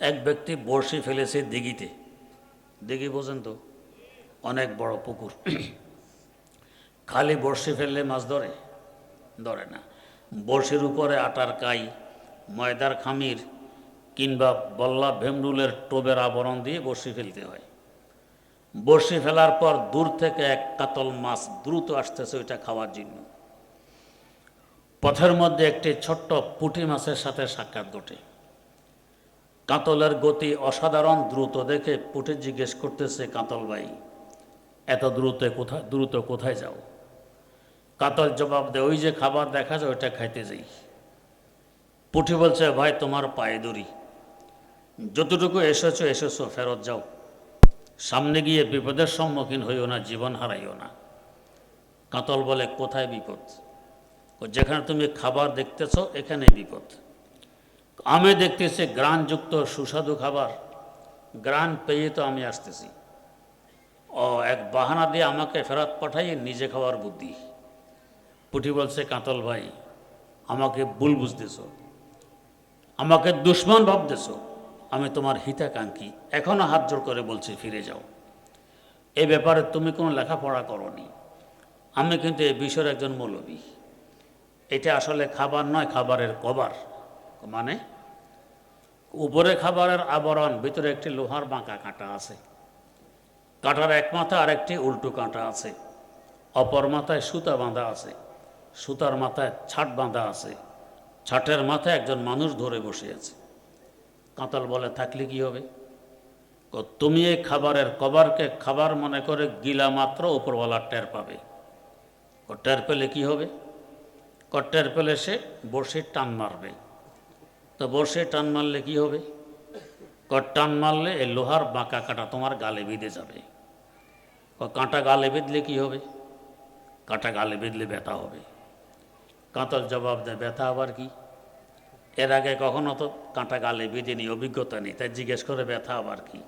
এক ব্যক্তি বড়শি ফেলেছে দিঘিতে। দিঘি বোঝেন তো? অনেক বড় পুকুর। খালি বড়শি ফেললে মাছ ধরে? ধরে না। বড়শির উপরে আটার কাই, ময়দার খামির কিংবা বল্লা ভেমরুলের টোবের আবরণ দিয়ে বড়শি ফেলতে হয়। বড়শি ফেলার পর দূর থেকে এক কাতল মাছ দ্রুত আসতেছে ওইটা খাওয়ার জন্য। পথের মধ্যে একটি ছোট্ট পুঁটি মাছের সাথে সাক্ষাৎ ঘটে। কাতলের গতি অসাধারণ, দ্রুত দেখে পুঁটি জিজ্ঞেস করতেছে কাতল ভাই, এত দ্রুত কোথায় দ্রুত কোথায় যাও? কাতল জবাব দেয়, ওই যে খাবার দেখা যায়, ওইটা খাইতে যাই। পুঠি বলছে, ভাই, তোমার পায়ে দড়ি। যতটুকু এসেছ এসেছ, ফেরত যাও। সামনে গিয়ে বিপদের সম্মুখীন হইও না, জীবন হারাইও না। কাতল বলে, কোথায় বিপদ? যেখানে তুমি খাবার দেখতেছ এখানে বিপদ। আমি দেখতেছি গ্রানযুক্ত সুস্বাদু খাবার। গ্রান পেয়ে তো আমি আসতেছি। ও, এক বাহানা দিয়ে আমাকে ফেরত পাঠাইয়ে নিজে খাওয়ার বুদ্ধি। পুঠি বলছে, কাতল ভাই, আমাকে ভুল বুঝতেছ। আমাকে দুশ্মন ভাবতেছ। আমি তোমার হিতাকাঙ্ক্ষী। এখনও হাত জোর করে বলছি, ফিরে যাও। এ ব্যাপারে তুমি কোনো লেখাপড়া করনি। আমি কিন্তু এই বিষয়ের একজন মৌলবী। এটা আসলে খাবার নয়, খাবারের কভার। মানে উপরে খাবারের আবরণ, ভিতরে একটি লোহার বাঁকা কাঁটা আছে। কাঁটার এক মাথা আর একটি উল্টো কাঁটা আছে। অপর মাথায় সুতা বাঁধা আছে। সুতার মাথায় ছাট বাঁধা আছে। ছাটের মাথায় একজন মানুষ ধরে বসে আছে। কাঁতাল বলে, থাকলে কি হবে? তুমি এই খাবারের কভারকে খাবার মনে করে গিলা মাত্র উপরওয়ালা টের পাবে। টের পেলে কি হবে? টের পেলে সে বসে টান মারবে। তো বর্ষে টান মারলে কি হবে? কর টান মারলে এই লোহার বাঁকা কাটা তোমার গালে বেঁধে যাবে। কাঁটা গালে বেঁধলে কি হবে? কাঁটা গালে বেঁধলে ব্যথা হবে। কাঁতল জবাব দেয়, ব্যথা আবার কি? এর আগে কখনো তো কাঁটা গালে বেঁধে নেই অভিজ্ঞতা নেই। তাই জিজ্ঞেস করে, ব্যথা আবার কি?